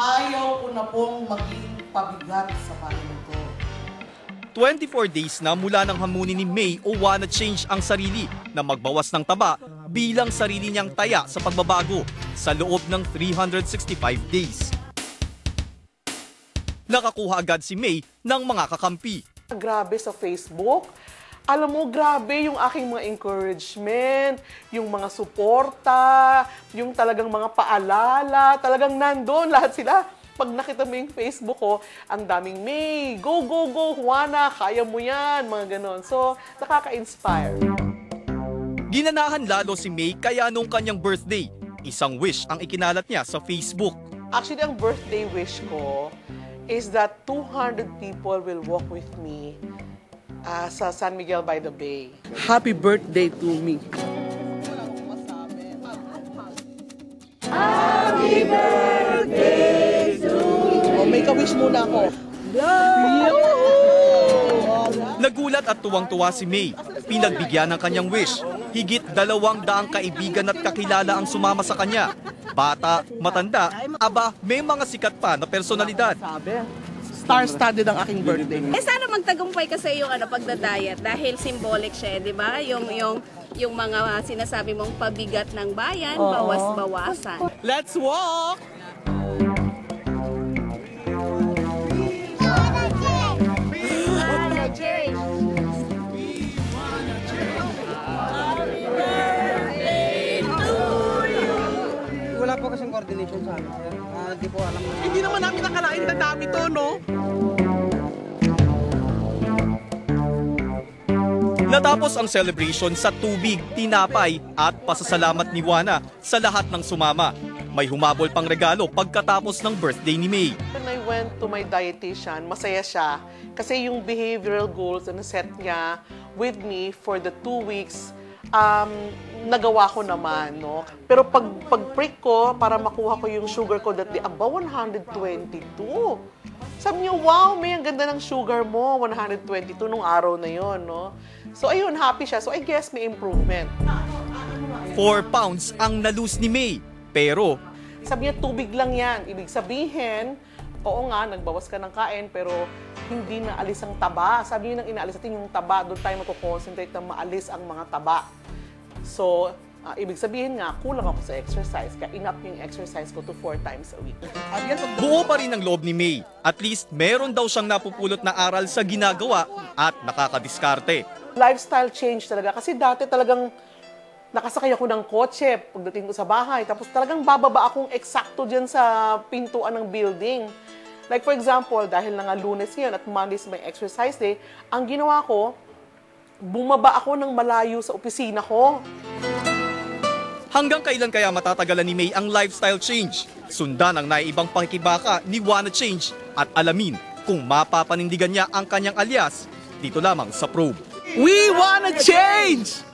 Ayaw ko na pong maging pabigat sa bayan ko. 24 days na mula ng hamunin ni May o wanna change ang sarili na magbawas ng taba bilang sarili niyang taya sa pagbabago sa loob ng 365 days. Nakakuha agad si May ng mga kakampi. Grabe sa Facebook. Alam mo, grabe yung aking mga encouragement, yung mga suporta, yung talagang mga paalala, talagang nandun lahat sila. Pag nakita mo yung Facebook ko, ang daming May, go, go, go, Juana, kaya mo yan, mga ganon. So, nakaka-inspire. Ginanahan lalo si May kaya nung kanyang birthday, isang wish ang ikinalat niya sa Facebook. Actually, ang birthday wish ko is that 200 people will walk with me ah, sa San Miguel by the Bay. Happy birthday to me. Happy birthday to me! Oh, make a wish muna ako. Nagulat at tuwang-tuwa si May. Pinagbigyan ng kanyang wish. Higit dalawang daang kaibigan at kakilala ang sumama sa kanya. Bata, matanda, aba, may mga sikat pa na personalidad. Star-studded ang aking birthday. Eh sana magtagumpay kasi yung ano pagda-diet dahil symbolic siya, eh, 'di ba? Yung yung yung mga sinasabi mong pabigat ng bayan, bawas-bawasan. Let's walk! Wala po kasing coordination sa amin, sir. Ah, Hindi po alam. Hindi naman namin nakalain na dami to, no? Natapos ang celebration sa tubig, tinapay at pasasalamat ni Juana sa lahat ng sumama. May humabol pang regalo pagkatapos ng birthday ni May. When I went to my dietitian, masaya siya kasi yung behavioral goals na set niya with me for the two weeks, um, nagawa ko naman, no? Pero pag, pag prick ko, para makuha ko yung sugar ko that day, aba, 122. Sabi niya, wow, may ang ganda ng sugar mo, 122 nung araw na yon, no? So, ayun, happy siya. So, I guess may improvement. 4 pounds ang nalus ni May. Pero Sabi niya, tubig lang yan. Ibig sabihin, oo nga, nagbawas ka ng kain, pero hindi na alis ang taba. Sabi niya, nang inaalis natin yung taba, doon tayo magko-concentrate na maalis ang mga taba. So, ah, ibig sabihin nga, kulang ako sa exercise. Kaya inap yung exercise ko to four times a week. buo pa rin ang loob ni May. At least meron daw siyang napupulot na aral sa ginagawa at nakakadiskarte. Lifestyle change talaga. Kasi dati talagang nakasakay ako ng kotse pagdating ko sa bahay. Tapos talagang bababa akong eksakto dyan sa pintuan ng building. Like for example, dahil na nga lunes yun at Mondays may exercise day, ang ginawa ko, bumaba ako ng malayo sa opisina ko. Hanggang kailan kaya matatagalan ni May ang lifestyle change? Sundan ang naiibang pakikibaka ni Wanna Change at alamin kung mapapanindigan niya ang kanyang alias dito lamang sa probe. We wanna change!